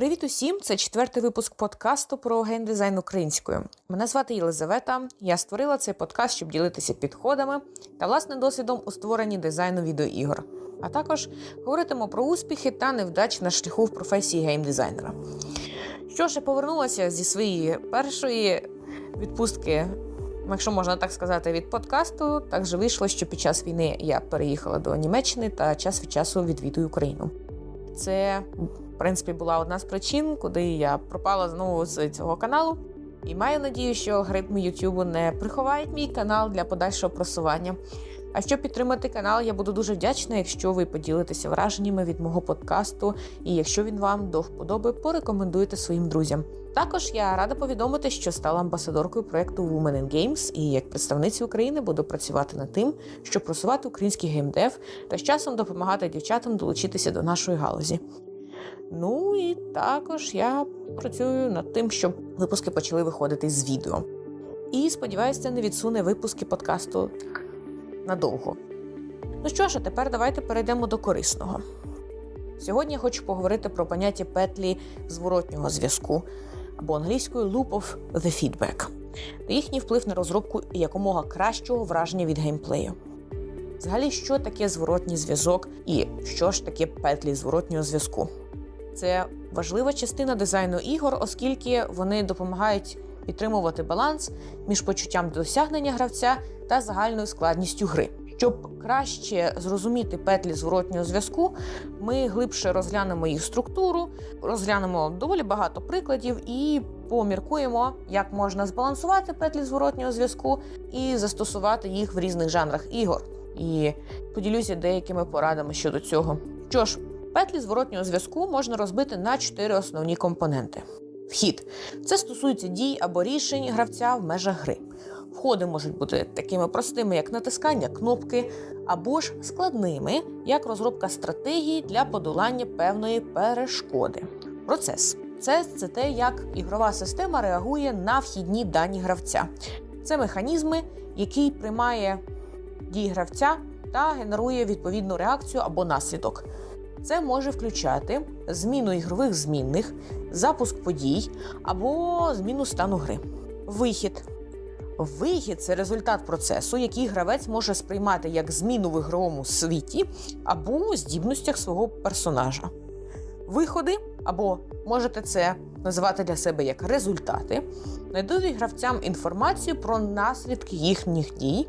Привіт усім! Це четвертий випуск подкасту про геймдизайн українською. Мене звати Єлизавета. Я створила цей подкаст, щоб ділитися підходами та власним досвідом у створенні дизайну відеоігор. А також говоритиму про успіхи та невдачі на шляху в професії геймдизайнера. Що ж, я повернулася зі своєї першої відпустки, якщо можна так сказати, від подкасту. Так же вийшло, що під час війни я переїхала до Німеччини та час від часу відвідую Україну. Це, принципі, була одна з причин, куди я пропала знову з цього каналу. І маю надію, що алгоритми Ютубу не приховають мій канал для подальшого просування. А щоб підтримати канал, я буду дуже вдячна, якщо ви поділитеся враженнями від мого подкасту, і якщо він вам до вподоби, порекомендуєте своїм друзям. Також я рада повідомити, що стала амбасадоркою проекту Women in Games, і як представниця України буду працювати над тим, щоб просувати український геймдев та з часом допомагати дівчатам долучитися до нашої галузі. Ну і також я працюю над тим, щоб випуски почали виходити з відео. І сподіваюся, не відсуне випуски подкасту надовго. Ну що ж, а тепер давайте перейдемо до корисного. Сьогодні я хочу поговорити про поняття петлі зворотнього зв'язку або англійською loop of the feedback та їхній вплив на розробку якомога кращого враження від геймплею. Взагалі, що таке зворотній зв'язок і що ж таке петлі зворотнього зв'язку? Це важлива частина дизайну ігор, оскільки вони допомагають підтримувати баланс між почуттям досягнення гравця та загальною складністю гри. Щоб краще зрозуміти петлі зворотнього зв'язку, ми глибше розглянемо їх структуру, розглянемо доволі багато прикладів і поміркуємо, як можна збалансувати петлі зворотнього зв'язку і застосувати їх в різних жанрах ігор. І поділюся деякими порадами щодо цього. Що ж, петлі зворотнього зв'язку можна розбити на чотири основні компоненти. Вхід це стосується дій або рішень гравця в межах гри. Входи можуть бути такими простими, як натискання кнопки, або ж складними, як розробка стратегії для подолання певної перешкоди. Процес це, це те, як ігрова система реагує на вхідні дані гравця. Це механізми, який приймає дії гравця та генерує відповідну реакцію або наслідок. Це може включати зміну ігрових змінних, запуск подій або зміну стану гри. Вихід. Вихід це результат процесу, який гравець може сприймати як зміну в ігровому світі або здібностях свого персонажа. Виходи, або можете це називати для себе як результати, надають гравцям інформацію про наслідки їхніх дій,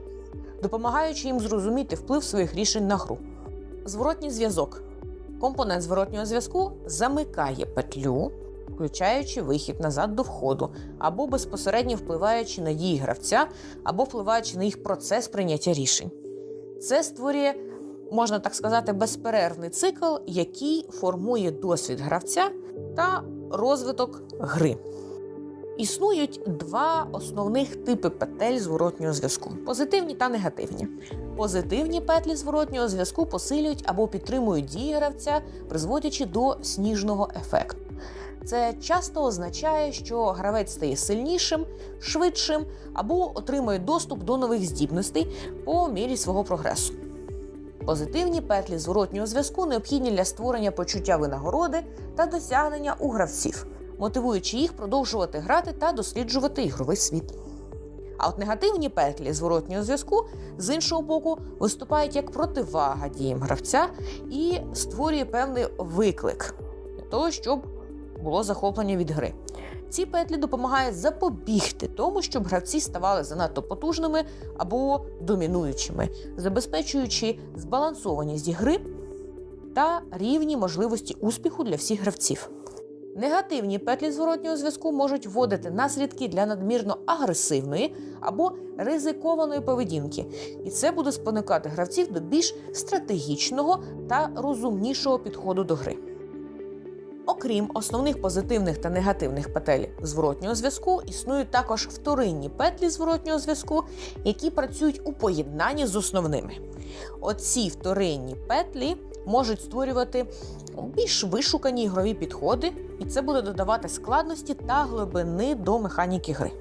допомагаючи їм зрозуміти вплив своїх рішень на гру. Зворотній зв'язок. Компонент зворотнього зв'язку замикає петлю, включаючи вихід назад до входу, або безпосередньо впливаючи на дії гравця, або впливаючи на їх процес прийняття рішень. Це створює, можна так сказати, безперервний цикл, який формує досвід гравця та розвиток гри. Існують два основних типи петель зворотнього зв'язку: позитивні та негативні. Позитивні петлі зворотнього зв'язку посилюють або підтримують дії гравця, призводячи до сніжного ефекту. Це часто означає, що гравець стає сильнішим, швидшим або отримує доступ до нових здібностей по мірі свого прогресу. Позитивні петлі зворотнього зв'язку необхідні для створення почуття винагороди та досягнення у гравців, мотивуючи їх продовжувати грати та досліджувати ігровий світ. А от негативні петлі зворотнього зв'язку з іншого боку виступають як противага діям гравця і створює певний виклик для того, щоб було захоплення від гри. Ці петлі допомагають запобігти тому, щоб гравці ставали занадто потужними або домінуючими, забезпечуючи збалансованість гри та рівні можливості успіху для всіх гравців. Негативні петлі зворотнього зв'язку можуть вводити наслідки для надмірно агресивної або ризикованої поведінки, і це буде спонукати гравців до більш стратегічного та розумнішого підходу до гри. Окрім основних позитивних та негативних петель зворотнього зв'язку, існують також вторинні петлі зворотнього зв'язку, які працюють у поєднанні з основними. Оці вторинні петлі можуть створювати більш вишукані ігрові підходи, і це буде додавати складності та глибини до механіки гри.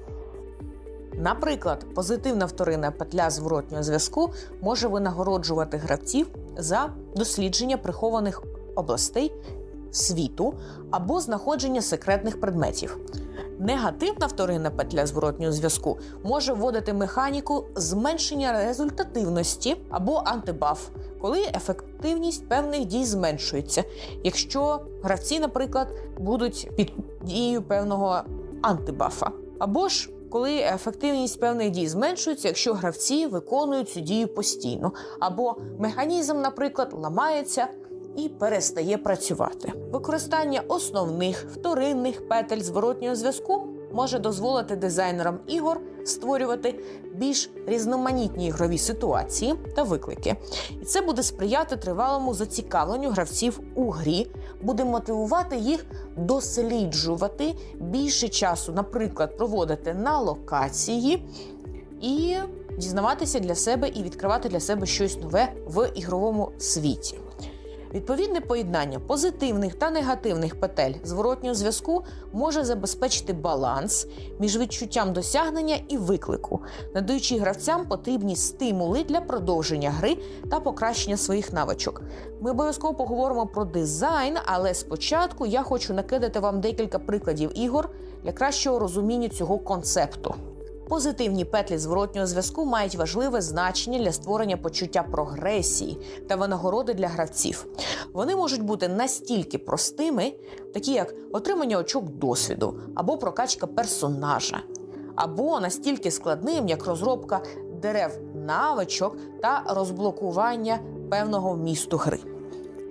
Наприклад, позитивна вторинна петля зворотнього зв'язку може винагороджувати гравців за дослідження прихованих областей світу або знаходження секретних предметів. Негативна вторинна петля зворотнього зв'язку може вводити механіку зменшення результативності або антибаф, коли ефективність певних дій зменшується, якщо гравці, наприклад, будуть під дією певного антибафа, або ж коли ефективність певних дій зменшується, якщо гравці виконують цю дію постійно, або механізм, наприклад, ламається і перестає працювати. Використання основних вторинних петель зворотнього зв'язку може дозволити дизайнерам ігор створювати більш різноманітні ігрові ситуації та виклики. І це буде сприяти тривалому зацікавленню гравців у грі, буде мотивувати їх досліджувати більше часу, наприклад, проводити на локації і дізнаватися для себе і відкривати для себе щось нове в ігровому світі. Відповідне поєднання позитивних та негативних петель зворотнього зв'язку може забезпечити баланс між відчуттям досягнення і виклику, надаючи гравцям потрібні стимули для продовження гри та покращення своїх навичок. Ми обов'язково поговоримо про дизайн, але спочатку я хочу накидати вам декілька прикладів ігор для кращого розуміння цього концепту. Позитивні петлі зворотнього зв'язку мають важливе значення для створення почуття прогресії та винагороди для гравців. Вони можуть бути настільки простими, такі як отримання очок досвіду або прокачка персонажа, або настільки складним, як розробка дерев навичок та розблокування певного вмісту гри.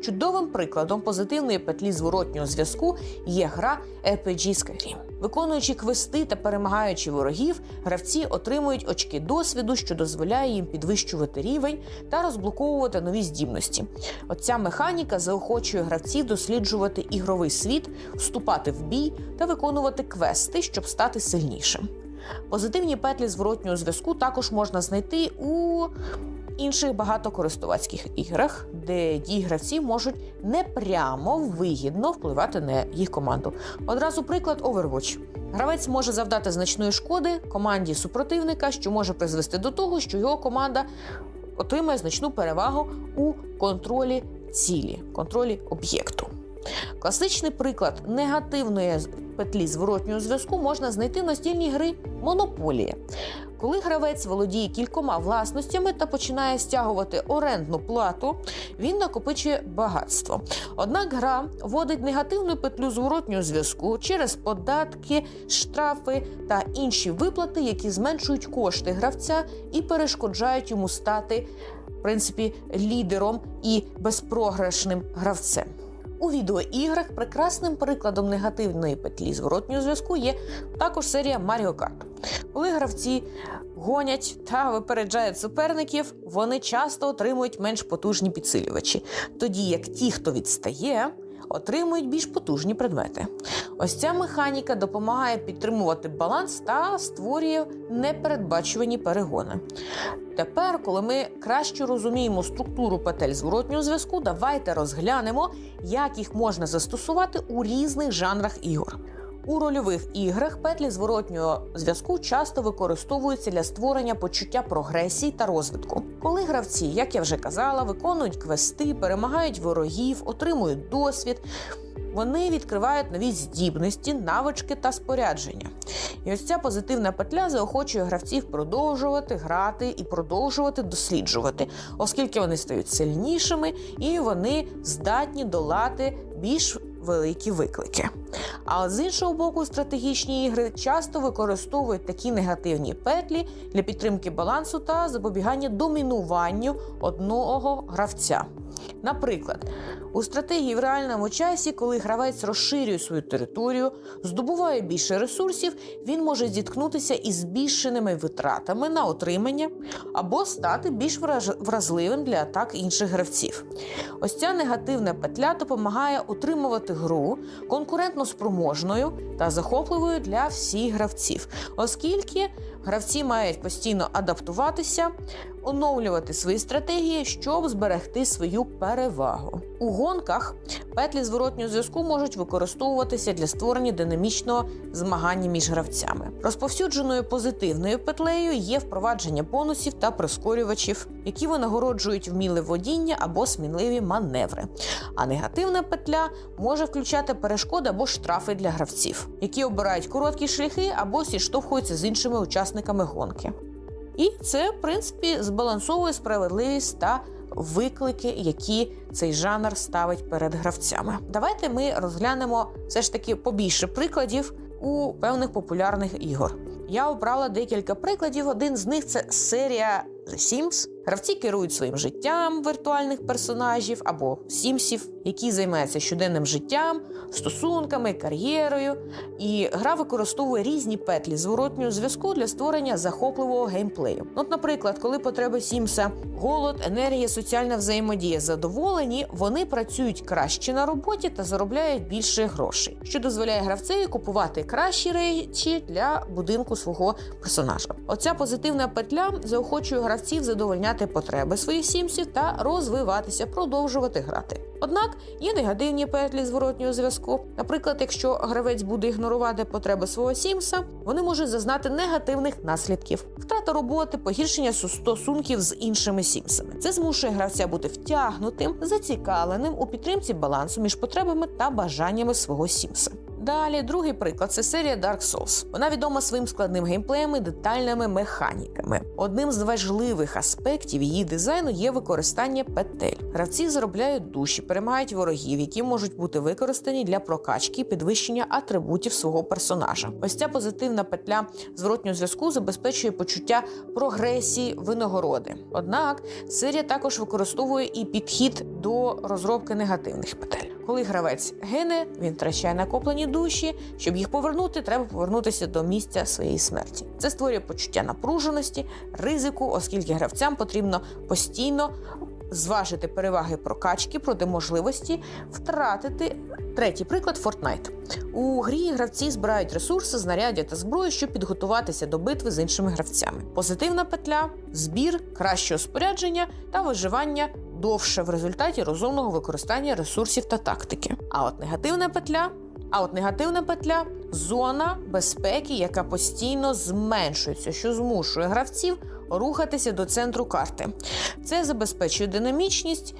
Чудовим прикладом позитивної петлі зворотнього зв'язку є гра RPG Skyrim. Виконуючи квести та перемагаючи ворогів, гравці отримують очки досвіду, що дозволяє їм підвищувати рівень та розблоковувати нові здібності. Оця механіка заохочує гравців досліджувати ігровий світ, вступати в бій та виконувати квести, щоб стати сильнішим. Позитивні петлі зворотнього зв'язку також можна знайти у інших багатокористувацьких іграх, де дії гравців можуть непрямо вигідно впливати на їх команду. Одразу приклад Overwatch. Гравець може завдати значної шкоди команді супротивника, що може призвести до того, що його команда отримає значну перевагу у контролі цілі, контролі об'єкту. Класичний приклад негативної петлі зворотнього зв'язку можна знайти в настільній гри Монополія. Коли гравець володіє кількома власностями та починає стягувати орендну плату, він накопичує багатство. Однак гра вводить негативну петлю зворотнього зв'язку через податки, штрафи та інші виплати, які зменшують кошти гравця і перешкоджають йому стати в принципі лідером і безпрограшним гравцем. У відеоіграх прекрасним прикладом негативної петлі зворотнього зв'язку є також серія Mario Kart. Коли гравці гонять та випереджають суперників, вони часто отримують менш потужні підсилювачі, тоді як ті, хто відстає, отримують більш потужні предмети. Ось ця механіка допомагає підтримувати баланс та створює непередбачувані перегони. Тепер, коли ми краще розуміємо структуру петель зворотнього зв'язку, давайте розглянемо, як їх можна застосувати у різних жанрах ігор. У рольових іграх петлі зворотнього зв'язку часто використовуються для створення почуття прогресії та розвитку. Коли гравці, як я вже казала, виконують квести, перемагають ворогів, отримують досвід. Вони відкривають нові здібності, навички та спорядження. І ось ця позитивна петля заохочує гравців продовжувати грати і продовжувати досліджувати, оскільки вони стають сильнішими і вони здатні долати більш великі виклики. А з іншого боку, стратегічні ігри часто використовують такі негативні петлі для підтримки балансу та запобігання домінуванню одного гравця. Наприклад, у стратегії в реальному часі, коли гравець розширює свою територію, здобуває більше ресурсів, він може зіткнутися із збільшеними витратами на отримання або стати більш вразливим для атак інших гравців. Ось ця негативна петля допомагає утримувати гру конкурентно спроможною та захопливою для всіх гравців, оскільки гравці мають постійно адаптуватися, оновлювати свої стратегії, щоб зберегти свою перевагу. У гонках петлі зворотнього зв'язку можуть використовуватися для створення динамічного змагання між гравцями. Розповсюдженою позитивною петлею є впровадження бонусів та прискорювачів, які винагороджують вміле водіння або сміливі маневри. А негативна петля може включати перешкоди або штрафи для гравців, які обирають короткі шляхи або зіштовхуються з іншими учасниками гонки. І це, в принципі, збалансовує справедливість та виклики, які цей жанр ставить перед гравцями. Давайте ми розглянемо все ж таки побільше прикладів у певних популярних ігор. Я обрала декілька прикладів. Один з них це серія The Sims. Гравці керують своїм життям віртуальних персонажів або сімсів, які займаються щоденним життям, стосунками, кар'єрою. І гра використовує різні петлі зворотнього зв'язку для створення захопливого геймплею. От, наприклад, коли потреби Сімса голод, енергія, соціальна взаємодія задоволені, вони працюють краще на роботі та заробляють більше грошей, що дозволяє гравцеві купувати кращі речі для будинку свого персонажа. Оця позитивна петля заохочує гравців задовольняти потреби своїх сімсів та розвиватися, продовжувати грати. Однак є негативні петлі зворотнього зв'язку. Наприклад, якщо гравець буде ігнорувати потреби свого сімса, вони можуть зазнати негативних наслідків: втрата роботи, погіршення стосунків з іншими сімсами. Це змушує гравця бути втягнутим, зацікавленим у підтримці балансу між потребами та бажаннями свого сімса. Далі, другий приклад це серія Dark Souls. Вона відома своїм складним геймплеєм і детальними механіками. Одним з важливих аспектів її дизайну є використання петель. Гравці заробляють душі, перемагають ворогів, які можуть бути використані для прокачки і підвищення атрибутів свого персонажа. Ось ця позитивна петля зворотнього зв'язку забезпечує почуття прогресії винагороди. Однак серія також використовує і підхід до розробки негативних петель. Коли гравець гине, він втрачає накоплені душі. Щоб їх повернути, треба повернутися до місця своєї смерті. Це створює почуття напруженості, ризику, оскільки гравцям потрібно постійно зважити переваги прокачки проти можливості втратити. Третій приклад Fortnite. У грі гравці збирають ресурси, знаряддя та зброю, щоб підготуватися до битви з іншими гравцями. Позитивна петля, збір, кращого спорядження та виживання довше в результаті розумного використання ресурсів та тактики. А от негативна петля. А от негативна петля зона безпеки, яка постійно зменшується, що змушує гравців рухатися до центру карти. Це забезпечує динамічність,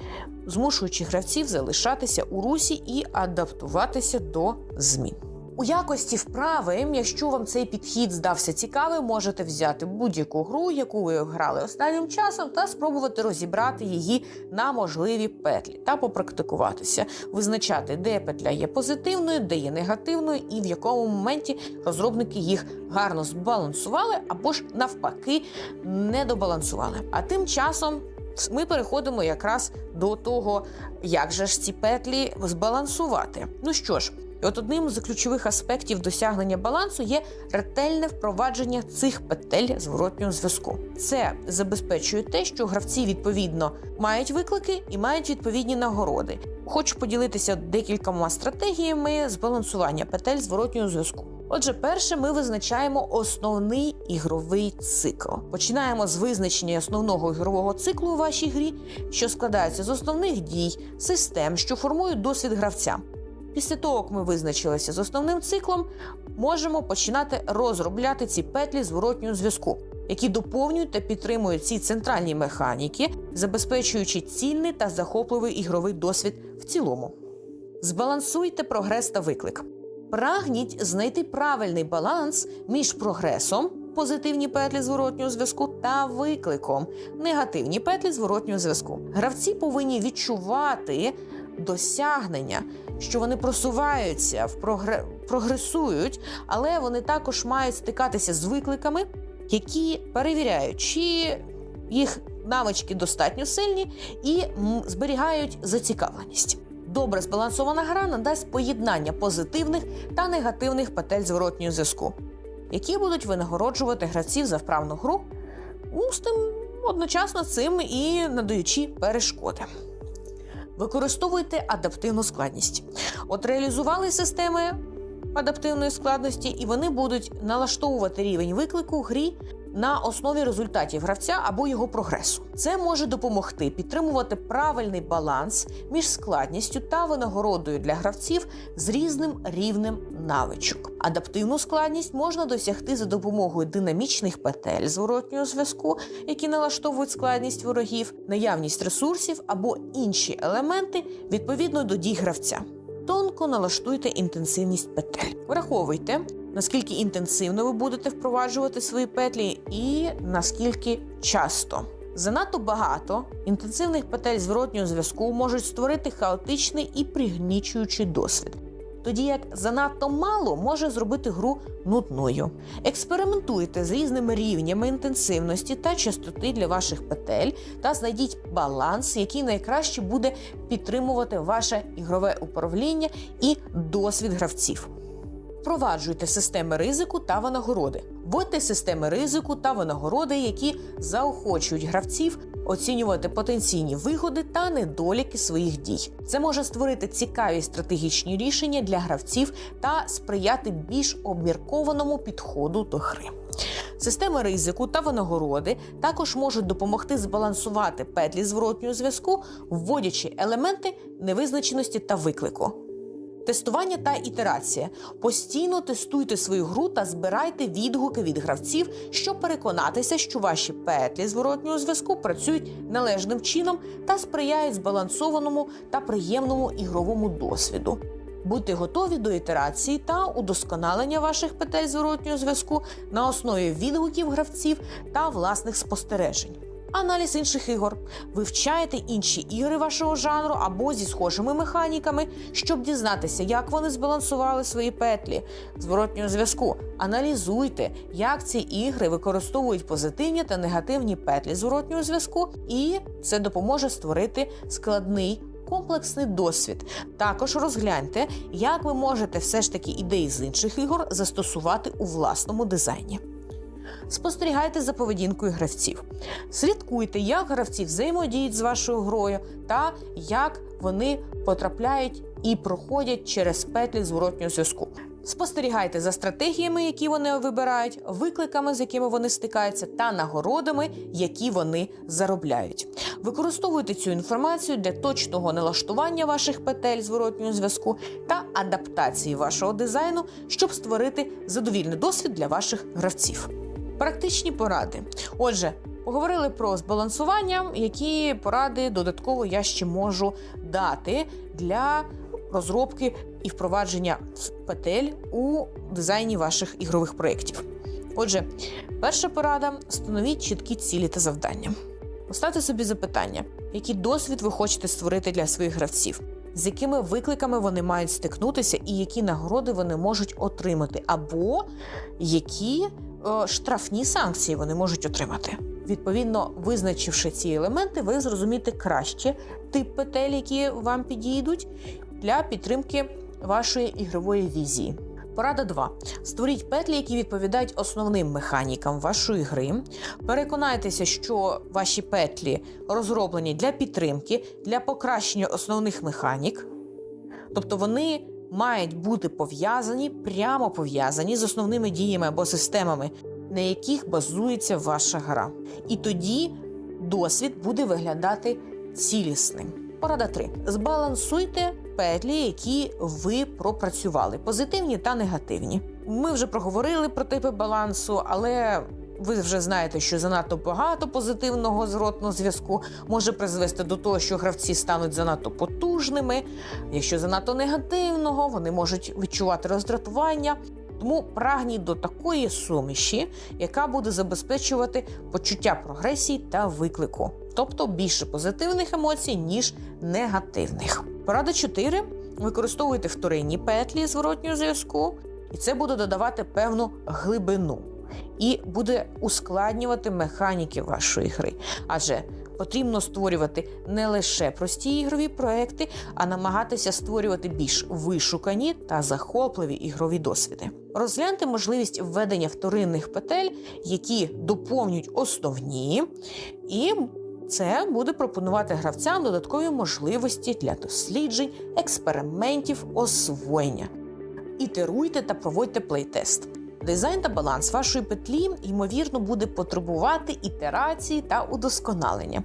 змушуючи гравців залишатися у русі і адаптуватися до змін. У якості вправи, якщо вам цей підхід здався цікавим, можете взяти будь-яку гру, яку ви грали останнім часом, та спробувати розібрати її на можливі петлі та попрактикуватися, визначати, де петля є позитивною, де є негативною, і в якому моменті розробники їх гарно збалансували або ж навпаки не добалансували. А тим часом. Ми переходимо якраз до того, як же ж ці петлі збалансувати. Ну що ж, і от одним з ключових аспектів досягнення балансу є ретельне впровадження цих петель зворотнього зв'язку. Це забезпечує те, що гравці відповідно мають виклики і мають відповідні нагороди. Хочу поділитися декількома стратегіями збалансування петель зворотнього зв'язку. Отже, перше, ми визначаємо основний ігровий цикл. Починаємо з визначення основного ігрового циклу у вашій грі, що складається з основних дій, систем, що формують досвід гравця. Після того, як ми визначилися з основним циклом, можемо починати розробляти ці петлі зворотнього зв'язку, які доповнюють та підтримують ці центральні механіки, забезпечуючи цільний та захопливий ігровий досвід в цілому. Збалансуйте прогрес та виклик. Прагніть знайти правильний баланс між прогресом, позитивні петлі зворотнього зв'язку та викликом, негативні петлі зворотнього зв'язку. Гравці повинні відчувати досягнення, що вони просуваються, прогресують, але вони також мають стикатися з викликами, які перевіряють, чи їх навички достатньо сильні і зберігають зацікавленість. Добре збалансована гра надасть поєднання позитивних та негативних петель зворотнього зв'язку, які будуть винагороджувати гравців за вправну гру, ну, з тим одночасно цим і надаючи перешкоди. Використовуйте адаптивну складність. От реалізували системи адаптивної складності, і вони будуть налаштовувати рівень виклику грі на основі результатів гравця або його прогресу. Це може допомогти підтримувати правильний баланс між складністю та винагородою для гравців з різним рівнем навичок. Адаптивну складність можна досягти за допомогою динамічних петель зворотнього зв'язку, які налаштовують складність ворогів, наявність ресурсів або інші елементи відповідно до дій гравця. Тонко налаштуйте інтенсивність петель. Враховуйте, наскільки інтенсивно ви будете впроваджувати свої петлі, і наскільки часто. Занадто багато інтенсивних петель зворотнього зв'язку можуть створити хаотичний і пригнічуючий досвід. Тоді як занадто мало може зробити гру нудною. Експериментуйте з різними рівнями інтенсивності та частоти для ваших петель та знайдіть баланс, який найкраще буде підтримувати ваше ігрове управління і досвід гравців. Впроваджуйте системи ризику та винагороди. Вводьте системи ризику та винагороди, які заохочують гравців оцінювати потенційні вигоди та недоліки своїх дій. Це може створити цікаві стратегічні рішення для гравців та сприяти більш обміркованому підходу до гри. Системи ризику та винагороди також можуть допомогти збалансувати петлі зворотнього зв'язку, вводячи елементи невизначеності та виклику. Тестування та ітерація. Постійно тестуйте свою гру та збирайте відгуки від гравців, щоб переконатися, що ваші петлі зворотнього зв'язку працюють належним чином та сприяють збалансованому та приємному ігровому досвіду. Будьте готові до ітерації та удосконалення ваших петель зворотнього зв'язку на основі відгуків гравців та власних спостережень. Аналіз інших ігор. Вивчайте інші ігри вашого жанру або зі схожими механіками, щоб дізнатися, як вони збалансували свої петлі зворотнього зв'язку. Аналізуйте, як ці ігри використовують позитивні та негативні петлі зворотнього зв'язку, і це допоможе створити складний. Комплексний досвід. Також розгляньте, як ви можете все ж таки ідеї з інших ігор застосувати у власному дизайні. Спостерігайте за поведінкою гравців. Слідкуйте, як гравці взаємодіють з вашою грою та як вони потрапляють і проходять через петлі зворотнього зв'язку. Спостерігайте за стратегіями, які вони вибирають, викликами, з якими вони стикаються, та нагородами, які вони заробляють. Використовуйте цю інформацію для точного налаштування ваших петель зворотнього зв'язку та адаптації вашого дизайну, щоб створити задовільний досвід для ваших гравців. Практичні поради. Отже, поговорили про збалансування, які поради додатково я ще можу дати для розробки і впровадження петель у дизайні ваших ігрових проєктів. Отже, перша порада: встановіть чіткі цілі та завдання. Поставте собі запитання, який досвід ви хочете створити для своїх гравців, з якими викликами вони мають стикнутися, і які нагороди вони можуть отримати, або які штрафні санкції вони можуть отримати. Відповідно, визначивши ці елементи, ви зрозумієте краще тип петель, які вам підійдуть для підтримки вашої ігрової візії. Порада 2. Створіть петлі, які відповідають основним механікам вашої гри. Переконайтеся, що ваші петлі розроблені для підтримки, для покращення основних механік. Тобто вони мають бути пов'язані, прямо пов'язані з основними діями або системами, на яких базується ваша гра. І тоді досвід буде виглядати цілісним. Порада 3. Збалансуйте петлі, які ви пропрацювали, позитивні та негативні. Ми вже проговорили про типи балансу, але ви вже знаєте, що занадто багато позитивного зворотного зв'язку може призвести до того, що гравці стануть занадто потужними. Якщо занадто негативного, вони можуть відчувати роздратування. Тому прагніть до такої суміші, яка буде забезпечувати почуття прогресії та виклику, тобто більше позитивних емоцій, ніж негативних. Порада 4. Використовуйте вторинні петлі зворотнього зв'язку, і це буде додавати певну глибину і буде ускладнювати механіки вашої гри. Адже потрібно створювати не лише прості ігрові проекти, а намагатися створювати більш вишукані та захопливі ігрові досвіди. Розгляньте можливість введення вторинних петель, які доповнюють основні, і це буде пропонувати гравцям додаткові можливості для досліджень, експериментів, освоєння. Ітеруйте та проводьте плейтест. Дизайн та баланс вашої петлі, ймовірно, буде потребувати ітерації та удосконалення.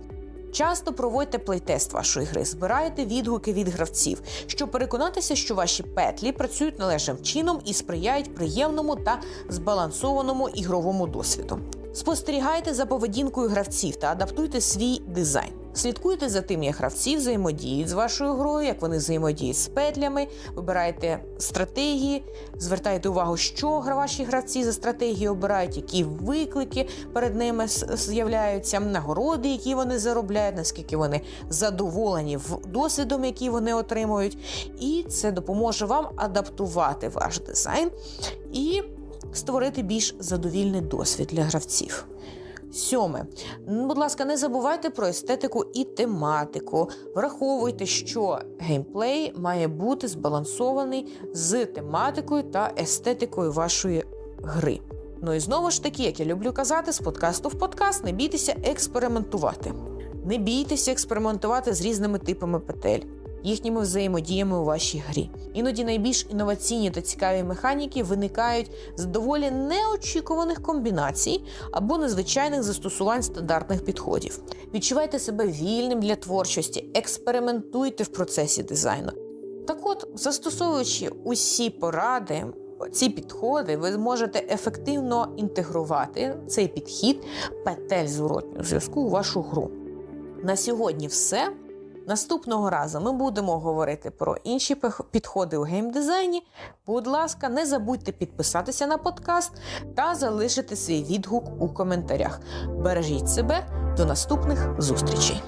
Часто проводьте плейтест вашої гри, збирайте відгуки від гравців, щоб переконатися, що ваші петлі працюють належним чином і сприяють приємному та збалансованому ігровому досвіду. Спостерігайте за поведінкою гравців та адаптуйте свій дизайн. Слідкуйте за тим, як гравці взаємодіють з вашою грою, як вони взаємодіють з петлями, вибирайте стратегії, звертайте увагу, що ваші гравці за стратегії обирають, які виклики перед ними з'являються, нагороди, які вони заробляють, наскільки вони задоволені досвідом, який вони отримують. І це допоможе вам адаптувати ваш дизайн і створити більш задовільний досвід для гравців. Сьоме, будь ласка, не забувайте про естетику і тематику. Враховуйте, що геймплей має бути збалансований з тематикою та естетикою вашої гри. Ну і знову ж таки, як я люблю казати, з подкасту в подкаст, не бійтеся експериментувати. Не бійтеся експериментувати з різними типами петель, їхніми взаємодіями у вашій грі. Іноді найбільш інноваційні та цікаві механіки виникають з доволі неочікуваних комбінацій або незвичайних застосувань стандартних підходів. Відчувайте себе вільним для творчості, експериментуйте в процесі дизайну. Так от, застосовуючи усі поради, ці підходи, ви зможете ефективно інтегрувати цей підхід петель зворотнього зв'язку у вашу гру. На сьогодні все. Наступного разу ми будемо говорити про інші підходи у геймдизайні. Будь ласка, не забудьте підписатися на подкаст та залишити свій відгук у коментарях. Бережіть себе до наступних зустрічей!